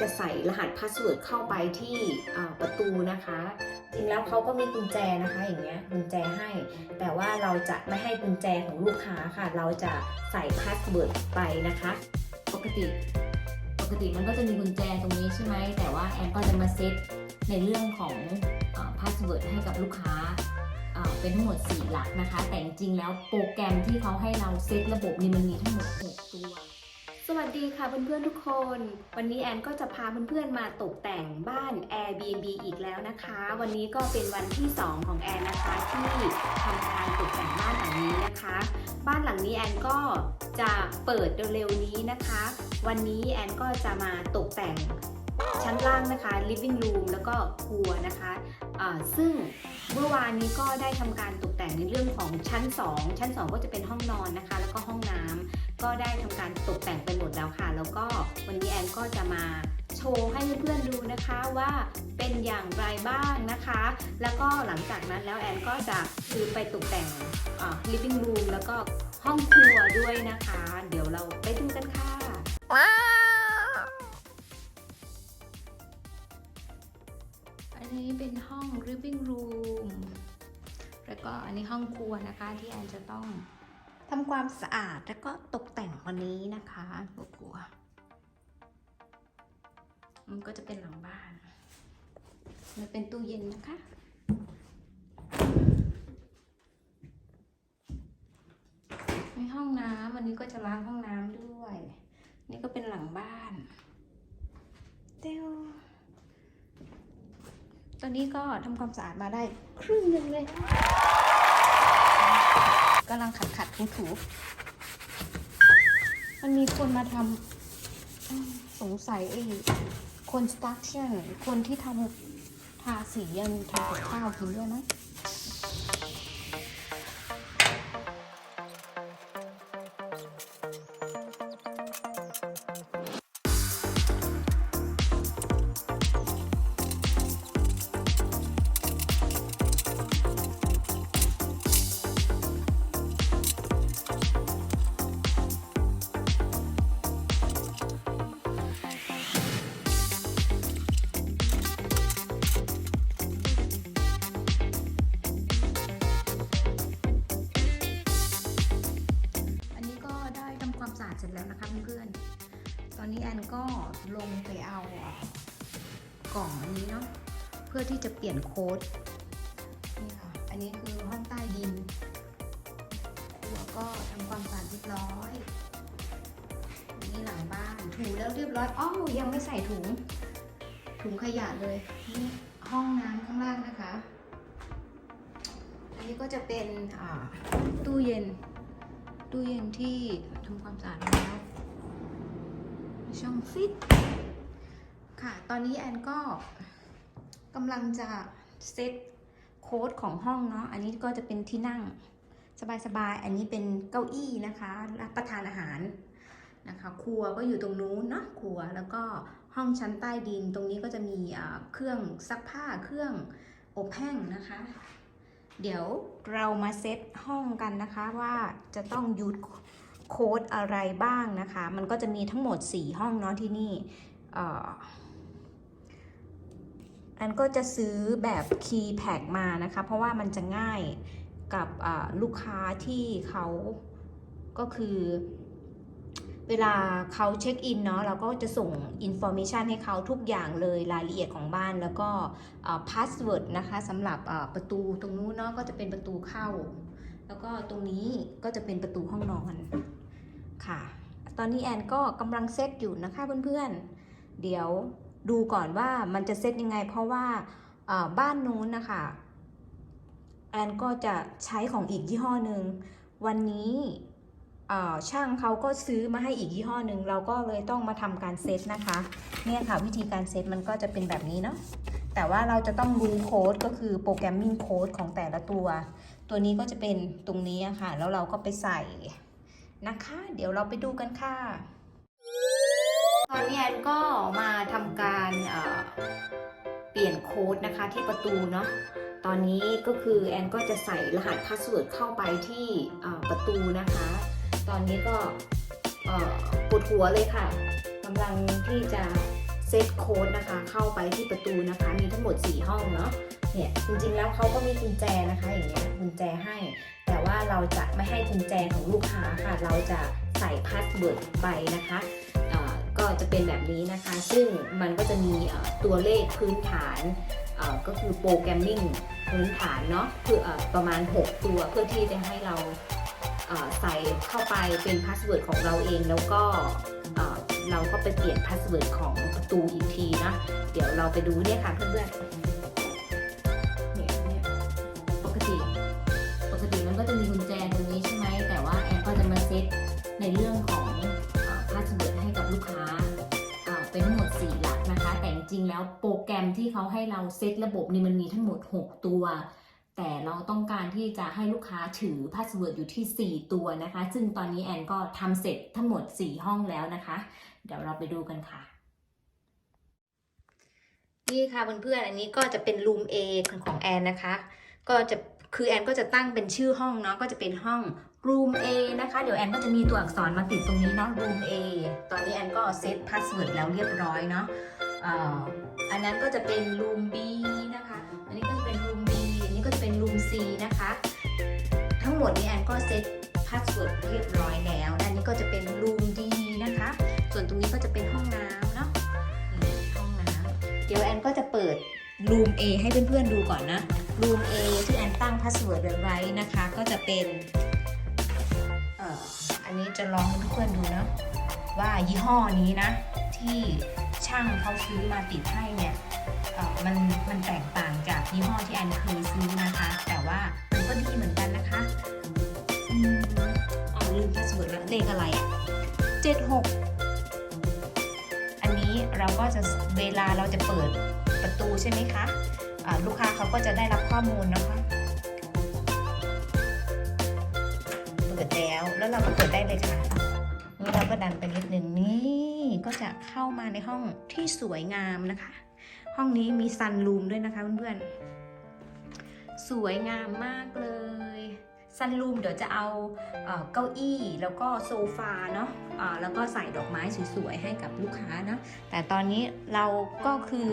จะใส่รหัสพาสเวิร์ดเข้าไปที่ประตูนะคะ จริงแล้วเขาก็มีกุญแจนะคะอย่างเงี้ยกุญแจให้ แต่ว่าเราจะไม่ให้กุญแจของลูกค้าค่ะ เราจะใส่พาสเวิร์ดไปนะคะ ปกติปกติมันก็จะมีกุญแจตรงนี้ใช่ไหมแต่ว่าแอนก็จะมาเซตในเรื่องของพาสเวิร์ดให้กับลูกค้าเป็นทั้งหมด 4 หลักนะคะ แต่จริงแล้วโปรแกรมที่เขาให้เราเซตระบบนี้มันมีทั้งหมด 6 ตัว สวัสดีค่ะเพื่อนๆทุกคน วันนี้แอนก็จะพาเพื่อนๆมาตกแต่งบ้าน Airbnb อีกแล้วนะคะ วันนี้ก็เป็นวันที่ 2 ของแอนนะคะที่ทำการตกแต่งบ้านหลังนี้นะคะ บ้านหลังนี้แอนก็จะเปิดเร็วๆนี้นะคะ วันนี้แอนก็จะมาตกแต่งชั้นล่างนะคะ living room แล้วก็ครัวนะคะอ่าซึ่งเมื่อวานนี้ก็ได้ทำการตกแต่งในเรื่องของชั้น 2 ชั้น 2 ก็จะเป็นห้องนอนนะคะ แล้วก็ห้องน้ำ ก็ได้ทำการตกแต่งไปหมดแล้วค่ะ แล้วก็วันนี้แอนก็จะมาโชว์ให้เพื่อนๆดูนะคะว่าเป็นอย่างไรบ้างนะคะ แล้วก็หลังจากนั้นแล้วแอนก็จะคือไปตกแต่งอ่า living room แล้วก็ห้องครัวด้วยนะคะ เดี๋ยวเราไปดูกันค่ะอันนี้เป็นห้อง living room แล้วก็อันนี้ห้องครัวนะคะที่แอนจะต้อง ทำความสะอาดแล้วก็ตกแต่งวันนี้นะคะครัว มันก็จะเป็นหลังบ้าน มันเป็นตู้เย็นนะคะในห้องน้ำวันนี้ก็จะล้างห้องน้ำด้วย นี่ก็เป็นหลังบ้านเตียวตอนนี้ก็ทำความสะอาดมาได้ครึ่งหนึ่งเลย กำลังขัดขัดถูถูมันมีคนมาทำอืมสงสัยไอ้คนสตั๊กเช่นคนที่ทำทาสียังทำกับข้าวกินด้วยนะ เสร็จแล้วนะคะเพื่อนๆ ตอนนี้แอนก็ลงไปเอากล่องอันนี้เนาะเพื่อที่จะเปลี่ยนโค้ดนี่ค่ะ อันนี้คือห้องใต้ดินครัวก็ทำความสะอาดเรียบร้อยนี่หลังบ้านถูแล้วเรียบร้อยอ้าวยังไม่ใส่ถุง ถุงขยะเลยนี่ห้องน้ำข้างล่างนะคะ อันนี้ก็จะเป็นตู้เย็น ตู้เย็นที่ทำความสะอาดแล้วช่องฟิตค่ะ ตอนนี้แอนก็กำลังจะเซตโค้ดของห้องเนาะ อันนี้ก็จะเป็นที่นั่งสบายๆ อันนี้เป็นเก้าอี้นะคะรับประทานอาหารนะคะ ครัวก็อยู่ตรงนู้นเนาะ ครัว แล้วก็ห้องชั้นใต้ดิน ตรงนี้ก็จะมีเครื่องซักผ้า เครื่องอบแห้งนะคะ เดี๋ยว เรามาเซตห้องกันนะคะว่าจะต้องยูดโค้ดอะไรบ้างนะคะ มันก็จะมีทั้งหมด 4 ห้องเนาะที่นี่อันก็จะซื้อแบบคีย์แพกมานะคะ เพราะว่ามันจะง่ายกับลูกค้าที่เขาก็คือ เวลาเขาเช็คอินเนาะเราก็จะส่งอินโฟ a t ชันให้เขาทุกอย่างเลยรายละเอียดของบ้านแล้วก็พาสเวิร์ดนะคะสำหรับประตูตรงนู้นเนาะก็จะเป็นประตูเข้า แล้วก็ตรงนี้ก็จะเป็นประตูห้องนอนค่ะ ตอนนี้แอนก็กำลังเซตอยู่นะคะเพื่อนๆ เดี๋ยวดูก่อนว่ามันจะเซตยังไง เพราะว่าบ้านนู้นนะคะแอนก็จะใช้ของอีกยี่ห้อหนึ่งวันนี้ ช่างเขาก็ซื้อมาให้อีกยี่ห้อหนึ่งเราก็เลยต้องมาทำการเซตนะคะ เนี่ยค่ะวิธีการเซตมันก็จะเป็นแบบนี้เนาะแต่ว่าเราจะต้องรู้โค้ดก็คือโปรแกรมมิ่งโค้ดของแต่ละตัว ตัวนี้ก็จะเป็นตรงนี้ค่ะ แล้วเราก็ไปใส่นะคะ เดี๋ยวเราไปดูกันค่ะตอนนี้แอนก็มาทำการเอ่อเปลี่ยนโค้ดนะคะที่ประตูเนาะตอนนี้ก็คือแอนก็จะใส่รหัสพาสเวิร์ดเข้าไปที่ประตูนะคะ ตอนนี้ก็ปวดหัวเลยค่ะกำลังที่จะเซตโค้ดนะคะ เข้าไปที่ประตูนะคะ มีทั้งหมด 4 ห้องเนาะเนี่ยจริงๆแล้วเขาก็มีกุญแจนะคะอย่างเงี้ยกุญแจให้ แต่ว่าเราจะไม่ให้กุญแจของลูกค้าค่ะ เราจะใส่พาสเวิร์ดไปนะคะก็จะเป็นแบบนี้นะคะ ซึ่งมันก็จะมีตัวเลขพื้นฐานก็คือโปรแกรมมิ่งพื้นฐานเนาะคือเอ่อประมาณ 6 ตัวเพื่อที่จะให้เรา ใส่เข้าไปเป็นพาสเวิร์ดของเราเองแล้วก็เราก็ไปเปลี่ยนพาสเวิร์ดของประตูอีกทีนะเดี๋ยวเราไปดูเนี่ยค่ะเพื่อนๆเนี่ยเนี่ยปกติปกติมันก็จะมีกุญแจตรงนี้ใช่ไหมแต่ว่าแอนก็จะมาเซตในเรื่องของพาสเวิร์ดให้กับลูกค้าเอ่อเป็นทั้งหมด 4 หลักนะคะ แต่จริงๆแล้วโปรแกรมที่เขาให้เราเซตระบบนี่มันมีทั้งหมด 6 ตัว แต่เราต้องการที่จะให้ลูกค้าถือพาสเวิร์ดอยู่ที่ 4 ตัวนะคะ ซึ่งตอนนี้แอนก็ทำเสร็จทั้งหมด 4 ห้องแล้วนะคะ เดี๋ยวเราไปดูกันค่ะ นี่ค่ะเพื่อนๆอันนี้ก็จะเป็นรูม A ของแอนนะคะ ก็จะคือแอนก็จะตั้งเป็นชื่อห้องเนาะก็จะเป็นห้อง room A นะคะ เดี๋ยวแอนก็จะมีตัวอักษรมาติดตรงนี้เนาะ room A ตอนนี้แอนก็เซตพาสเวิร์ดแล้วเรียบร้อยเนาะอ่ออันนั้นก็จะเป็น room B นะคะ C นะคะ ทั้งหมดนี้แอนก็เซตพาสเวิร์ดเรียบร้อยแล้ว อันนี้ก็จะเป็น room D นะคะ ส่วนตรงนี้ก็จะเป็นห้องน้ำเนาะห้องน้ำเดี๋ยวแอนก็จะเปิด room A ให้เพื่อนๆดูก่อนนะ room A ที่แอนตั้งพาสเวิร์ดไว้นะคะ ก็จะเป็นเอ่ออันนี้จะลองให้เพื่อนๆดูนะว่ายี่ห้อนี้นะ ที่ช่างเขาซื้อมาติดให้เนี่ย มันมันแตกต่างจากยี่ห้อที่แอนเคยซื้อนะคะ แต่ว่ามันก็ดีเหมือนกันนะคะอืมอ๋อลืมพาสเวิร์ดแล้วเลขอะไรอะเจ็ดหกอันนี้เราก็จะเวลาเราจะเปิดประตูใช่ไหมคะลูกค้าเขาก็จะได้รับข้อมูลนะคะเปิดแล้วแล้วเราก็เปิดได้เลยค่ะนี่เราก็ดันไปนิดนึงนี่ก็จะเข้ามาในห้องที่สวยงามนะคะ ห้องนี้มีซันรูมด้วยนะคะเพื่อนๆ สวยงามมากเลย ซันรูมเดี๋ยวจะเอาเก้าอี้แล้วก็โซฟาเนาะอ่าแล้วก็ใส่ดอกไม้สวยๆให้กับลูกค้านะ แต่ตอนนี้เราก็คือ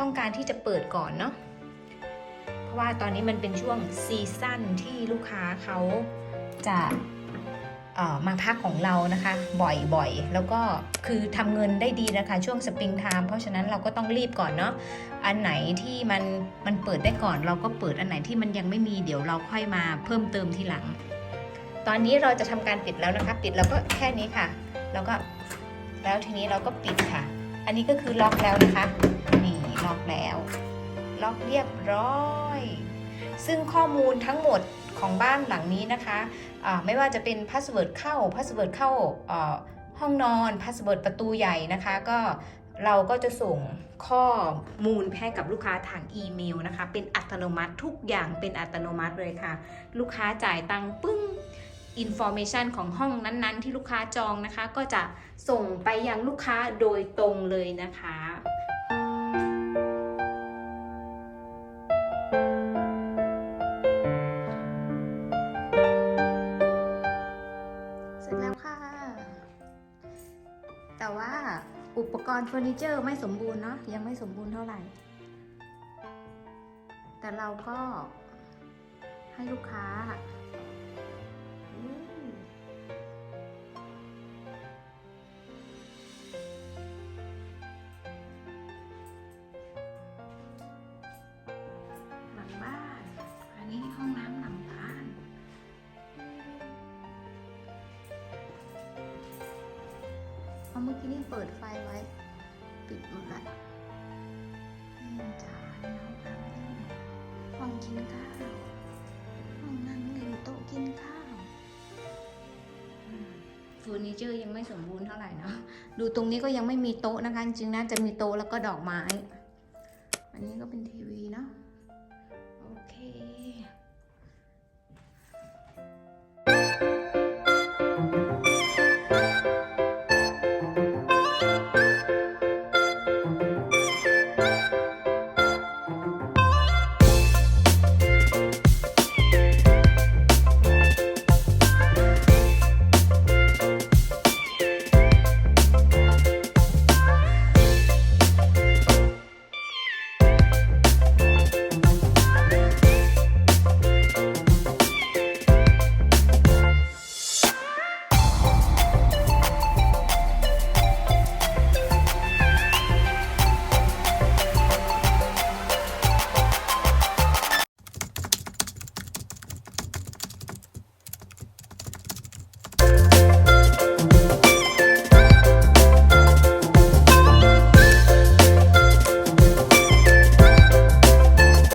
ต้องการที่จะเปิดก่อนเนาะ เพราะว่าตอนนี้มันเป็นช่วงซีซั่นที่ลูกค้าเขาจะ มาพักของเรานะคะบ่อยๆ แล้วก็คือทำเงินได้ดีนะคะ ช่วงสปริงไทม์เพราะฉะนั้นเราก็ต้องรีบก่อนเนาะอันไหนที่มันมันเปิดได้ก่อน เราก็เปิดอันไหนที่มันยังไม่มีเดี๋ยวเราค่อยมาเพิ่มเติมทีหลัง ตอนนี้เราจะทำการปิดแล้วนะคะ ปิดแล้วก็แค่นี้ค่ะ แล้วก็แล้วทีนี้เราก็ปิดค่ะ อันนี้ก็คือล็อกแล้วนะคะนี่ล็อกแล้ว ล็อกเรียบร้อย ซึ่งข้อมูลทั้งหมด ของบ้านหลังนี้นะคะะไม่ว่าจะเป็นพาสเวิร์ดเข้าพาสเวิร์ดเข้าห้องนอนพาสเวิร์ดประตูใหญ่นะคะ ก็เราก็จะส่งข้อมูลให้กับลูกค้าทางอีเมลนะคะ เป็นอัตโนมัติทุกอย่างเป็นอัตโนมัติเลยค่ะ ลูกค้าจ่ายตังค์ปึ้งอินโฟเมชันของห้องนั้นๆ ที่ลูกค้าจองนะคะ ก็จะส่งไปยังลูกค้าโดยตรงเลยนะคะ รณ์เฟอร์นิเจอร์ไม่สมบูรณ์เนาะยังไม่สมบูรณ์เท่าไหร่ แต่เราก็ให้ลูกค้าหลังบ้านอันนี้ห้องน้ำหลังบ้านพราะเมื่อกี้นี่เปิดไฟไว้ กินข้าวห้องนั่งเล่นโต๊ะกินข้าวเฟอร์นิเจอร์ยังไม่สมบูรณ์เท่าไหร่เนาะดูตรงนี้ก็ยังไม่มีโต๊ะนะคะ จริงๆนะจะมีโต๊ะแล้วก็ดอกไม้